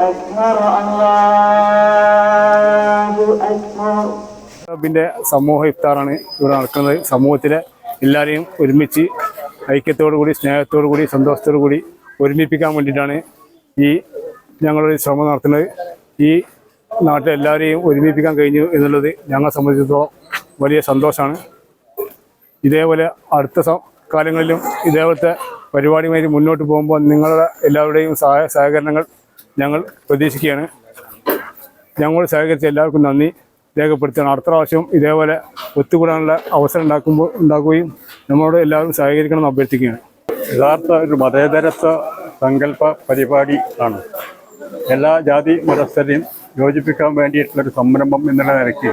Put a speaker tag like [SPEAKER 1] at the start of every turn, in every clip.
[SPEAKER 1] أكبر الله أكبر
[SPEAKER 2] ക്ലബിൻ്റെ സമൂഹ ഇഫ്താറാണ് ഇവിടെ നടക്കുന്നത് സമൂഹത്തിലെ എല്ലാവരെയും ഒരുമിച്ച് ഐക്യത്തോടു കൂടി സ്നേഹത്തോടു കൂടി സന്തോഷത്തോടു കൂടി ഒരുമിപ്പിക്കാൻ വേണ്ടിയിട്ടാണ് ഈ ഞങ്ങളൊരു ശ്രമം നടത്തുന്നത് ഈ നാട്ടിലെ എല്ലാവരെയും ഒരുമിപ്പിക്കാൻ കഴിഞ്ഞു എന്നുള്ളത് ഞങ്ങളെ സംബന്ധിച്ചിടത്തോളം വലിയ സന്തോഷമാണ് ഇതേപോലെ അടുത്ത സ- കാലങ്ങളിലും ഇതേപോലത്തെ പരിപാടിയുമായി മുന്നോട്ട് പോകുമ്പോൾ നിങ്ങളുടെ എല്ലാവരുടെയും സഹായ സഹകരണങ്ങൾ ഞങ്ങൾ പ്രതീക്ഷിക്കുകയാണ്. ഞങ്ങൾ സഹകരിച്ച എല്ലാവർക്കും നന്ദി. രേഖപ്പെടുത്തുകയാണ്. അടുത്ത പ്രാവശ്യം ഇതേപോലെ ഒത്തുകൂടാനുള്ള അവസരം ഉണ്ടാക്കുമ്പോൾ ഉണ്ടാക്കുകയും നമ്മളോട് എല്ലാവരും സഹകരിക്കണമെന്ന് അഭ്യർത്ഥിക്കുകയാണ്.
[SPEAKER 3] യഥാർത്ഥ ഒരു മതേതരത്വ സങ്കല്പ പരിപാടി ആണ്. എല്ലാ ജാതി മതസ്ഥരെയും യോജിപ്പിക്കാൻ വേണ്ടിയിട്ടുള്ളൊരു സംരംഭം എന്നുള്ള നിലയ്ക്ക്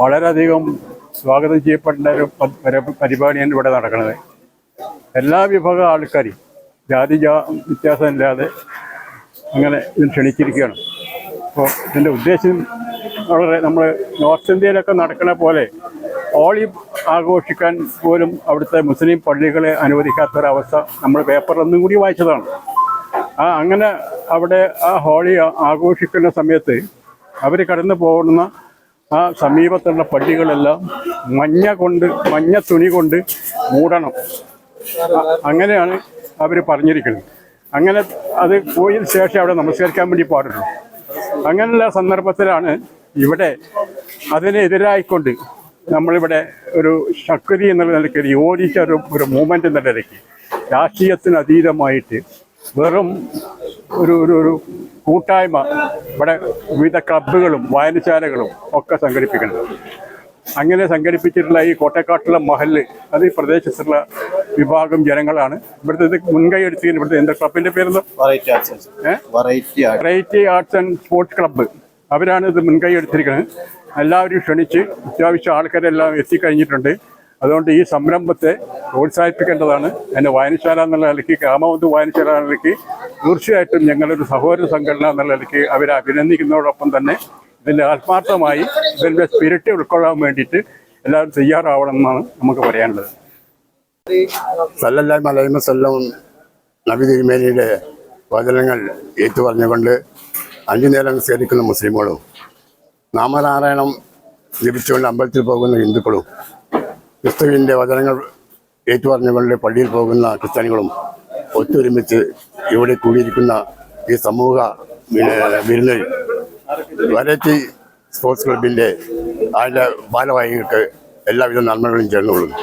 [SPEAKER 3] വളരെയധികം സ്വാഗതം ചെയ്യപ്പെടേണ്ട ഒരു പരിപാടിയാണ് ഇവിടെ നടക്കുന്നത്. എല്ലാ വിഭാഗം ആൾക്കാരും ജാതി ജാ വ്യത്യാസമില്ലാതെ അങ്ങനെ ഇതിന് ക്ഷണിച്ചിരിക്കുകയാണ്. അപ്പോൾ ഇതിന്റെ ഉദ്ദേശം വളരെ നമ്മൾ നോർത്ത് ഇന്ത്യയിലൊക്കെ നടക്കണ പോലെ ഹോളി ആഘോഷിക്കാൻ പോലും അവിടുത്തെ മുസ്ലിം പള്ളികളെ അനുവദിക്കാത്തൊരവസ്ഥ നമ്മൾ പേപ്പറിലൊന്നും കൂടി വായിച്ചതാണ്. ആ അങ്ങനെ അവിടെ ആ ഹോളി ആഘോഷിക്കുന്ന സമയത്ത് അവർ കടന്നു പോകുന്ന ആ സമീപത്തുള്ള പള്ളികളെല്ലാം മഞ്ഞ കൊണ്ട് മഞ്ഞ തുണി കൊണ്ട് മൂടണം. അങ്ങനെയാണ് അവർ പറഞ്ഞിരിക്കുന്നത്. അങ്ങനെ അത് പോയതിന് ശേഷം അവിടെ നമസ്കരിക്കാൻ വേണ്ടി പാടുള്ളൂ. അങ്ങനെയുള്ള സന്ദർഭത്തിലാണ് ഇവിടെ അതിനെതിരായിക്കൊണ്ട് നമ്മളിവിടെ ഒരു ശക്തി എന്നുള്ള നിലയ്ക്ക് ഒരു യോജിച്ച ഒരു ഒരു മൂവ്മെന്റ് എന്ന നിലയ്ക്ക് രാഷ്ട്രീയത്തിന് അതീതമായിട്ട് വെറും ഒരു ഒരു ഒരു കൂട്ടായ്മ ഇവിടെ വിവിധ ക്ലബ്ബുകളും വായനശാലകളും ഒക്കെ സംഘടിപ്പിക്കുന്നത് അങ്ങനെ സംഘടിപ്പിച്ചിട്ടുള്ള ഈ കോട്ടക്കാട്ടുള്ള മഹൽ അത് ഈ പ്രദേശത്തുള്ള വിഭാഗം ജനങ്ങളാണ്. ഇവിടുത്തെ ഇത് മുൻകൈ എടുത്ത് ഇവിടുത്തെ എന്താ ക്ലബിന്റെ പേരെന്തോ? Variety arts and sports club അവരാണ് ഇത് മുൻകൈ എടുത്തിരിക്കുന്നത്. എല്ലാവരും ക്ഷണിച്ച് അത്യാവശ്യം ആൾക്കാരെല്ലാം എത്തിക്കഴിഞ്ഞിട്ടുണ്ട്. അതുകൊണ്ട് ഈ സംരംഭത്തെ പ്രോത്സാഹിപ്പിക്കേണ്ടതാണ്. എന്നെ വായനശാല എന്നുള്ള നിലയ്ക്ക് ഗ്രാമബന്ധു വായനശാല എന്ന നിലയ്ക്ക് തീർച്ചയായിട്ടും ഞങ്ങളൊരു സഹോദര സംഘടന എന്നുള്ള നിലയ്ക്ക് അവരെ അഭിനന്ദിക്കുന്നതോടൊപ്പം തന്നെ ഇതിന്റെ ആത്മാർത്ഥമായി ഇതിന്റെ സ്പിരിറ്റ് ഉൾക്കൊള്ളാൻ വേണ്ടിയിട്ട് എല്ലാവരും തയ്യാറാവണം എന്നാണ് നമുക്ക് പറയാനുള്ളത്.
[SPEAKER 4] സല്ലല്ലാഹു അലൈഹി സല്ലവും നബി തിരുമേനിയുടെ വചനങ്ങൾ ഏറ്റുപറഞ്ഞുകൊണ്ട് അഞ്ചു നേരം സേവിക്കുന്ന മുസ്ലിമുകളും നാമനാരായണം ജപിച്ചുകൊണ്ട് അമ്പലത്തിൽ പോകുന്ന ഹിന്ദുക്കളും ക്രിസ്തുവിന്റെ വചനങ്ങൾ ഏറ്റുപറഞ്ഞുകൊണ്ട് പള്ളിയിൽ പോകുന്ന ക്രിസ്ത്യാനികളും ഒത്തൊരുമിച്ച് ഇവിടെ കൂടിയിരിക്കുന്ന ഈ സമൂഹ വിരുന്നിൽ വെറൈറ്റി സ്പോർട്സ് ക്ലബിന്റെ അതിന്റെ ഭാരവാഹികൾക്ക് എല്ലാവിധ നന്മകളും ചേർന്നുകൊള്ളുന്നു.